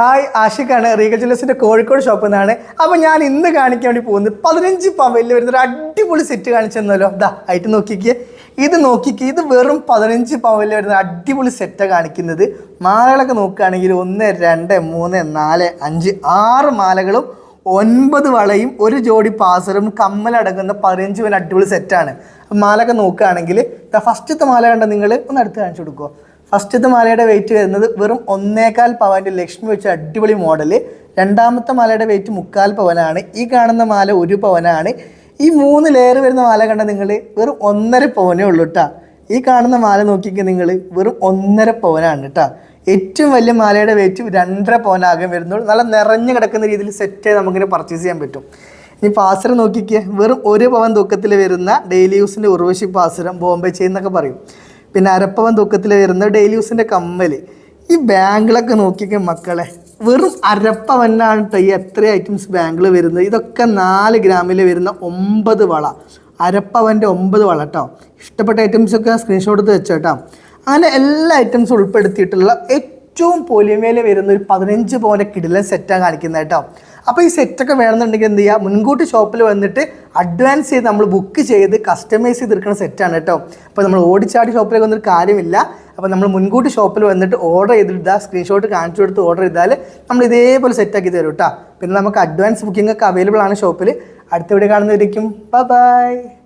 Hi ആഷിഖാണ് Regal ജ്വല്ലേഴ്സിന്റെ കോഴിക്കോട് ഷോപ്പിൽ നിന്നാണ്. അപ്പോൾ ഞാൻ ഇന്ന് കാണിക്കാൻ വേണ്ടി പോകുന്നത് പതിനഞ്ച് പവലിൽ വരുന്ന ഒരു അടിപൊളി സെറ്റ് കാണിച്ചെന്നല്ലോ. ദാ ആയിട്ട് നോക്കിക്കേ. ഇത് നോക്കിക്കേ ഇത് വെറും പതിനഞ്ച് പവലിൽ വരുന്ന അടിപൊളി സെറ്റാണ് കാണിക്കുന്നത്. മാലകളൊക്കെ നോക്കുകയാണെങ്കിൽ ഒന്ന് രണ്ട് മൂന്ന് നാല് അഞ്ച് ആറ് മാലകളും ഒൻപത് വളയും ഒരു ജോഡി പാസറും കമ്മലടങ്ങുന്ന പതിനഞ്ച് പവൻ അടിപൊളി സെറ്റാണ് മാലൊക്കെ നോക്കുകയാണെങ്കിൽ ഫസ്റ്റത്തെ മാല കണ്ട നിങ്ങൾ? ഒന്ന് അടുത്ത് കാണിച്ചു കൊടുക്കുമോ ഫസ്റ്റത്തെ മാലയുടെ വെയിറ്റ് വരുന്നത് വെറും ഒന്നേകാൽ പവന്റെ ലക്ഷ്മി വെച്ച അടിപൊളി മോഡൽ രണ്ടാമത്തെ മാലയുടെ വെയിറ്റ് മുക്കാൽ പവനാണ് ഈ കാണുന്ന മാല ഒരു പവനാണ് ഈ മൂന്ന് ലെയർ വരുന്ന മാല കണ്ട നിങ്ങൾ വെറും ഒന്നര പവനേ ഉള്ളൂ കേട്ടോ ഈ കാണുന്ന മാല നോക്കിക്കുക നിങ്ങൾ വെറും ഒന്നര പവനാണ് കേട്ടോ ഏറ്റവും വലിയ മാലയുടെ വെയിറ്റ് രണ്ടര പവനാകാൻ വരുന്നുള്ളൂ. നല്ല നിറഞ്ഞു കിടക്കുന്ന രീതിയിൽ സെറ്റ് നമുക്കിനെ പർച്ചേസ് ചെയ്യാൻ പറ്റും. ഇനി പാസരം നോക്കിക്കുക വെറും ഒരു പവൻ തൂക്കത്തിൽ വരുന്ന ഡെയിലി യൂസിന്റെ ഉർവശി പാസരം ബോംബെ ചെയിൻ എന്നൊക്കെ പറയും. പിന്നെ അരപ്പവൻ തൂക്കത്തിൽ വരുന്ന ഡെയിലി യൂസിന്റെ കമ്മൽ ഈ ബാങ്കിലൊക്കെ നോക്കിയൊക്കെ മക്കളെ. വെറും അരപ്പവനാണ് ഈ എത്ര ഐറ്റംസ് ബാങ്കിൽ വരുന്നത്. ഇതൊക്കെ നാല് ഗ്രാമിൽ വരുന്ന ഒമ്പത് വള. അരപ്പവന്റെ ഒമ്പത് വള കേട്ടോ ഇഷ്ടപ്പെട്ട ഐറ്റംസൊക്കെ സ്ക്രീൻഷോട്ട് എടുത്ത് വെച്ചോ കേട്ടോ അങ്ങനെ എല്ലാ ഐറ്റംസും ഉൾപ്പെടുത്തിയിട്ടുള്ള ഏറ്റവും പൊലിമേൽ വരുന്ന ഒരു പതിനഞ്ച് പോലെ കിടിലൻ സെറ്റാണ് കാണിക്കുന്നത് കേട്ടോ. അപ്പോൾ ഈ സെറ്റൊക്കെ വേണമെന്നുണ്ടെങ്കിൽ എന്ത് ചെയ്യുക മുൻകൂട്ടി ഷോപ്പിൽ വന്നിട്ട് അഡ്വാൻസ് ചെയ്ത് നമ്മൾ ബുക്ക് ചെയ്ത് കസ്റ്റമൈസ് ചെയ്തെടുക്കുന്ന സെറ്റാണ് കേട്ടോ. അപ്പോൾ നമ്മൾ ഓടിച്ചാടി ഷോപ്പിലേക്ക് വന്നൊരു കാര്യമില്ല. അപ്പോൾ നമ്മൾ മുൻകൂട്ടി ഷോപ്പിൽ വന്നിട്ട് ഓർഡർ ചെയ്തിട്ട് സ്ക്രീൻഷോട്ട് കാണിച്ചു കൊടുത്ത് ഓർഡർ ചെയ്താൽ നമ്മൾ ഇതേപോലെ സെറ്റാക്കി തരും കേട്ടോ. പിന്നെ നമുക്ക് അഡ്വാൻസ് ബുക്കിംഗ് ഒക്കെ അവൈലബിൾ ആണ് ഷോപ്പിൽ അടുത്ത വീഡിയോ കാണുന്നതായിരിക്കും ബൈ ബൈ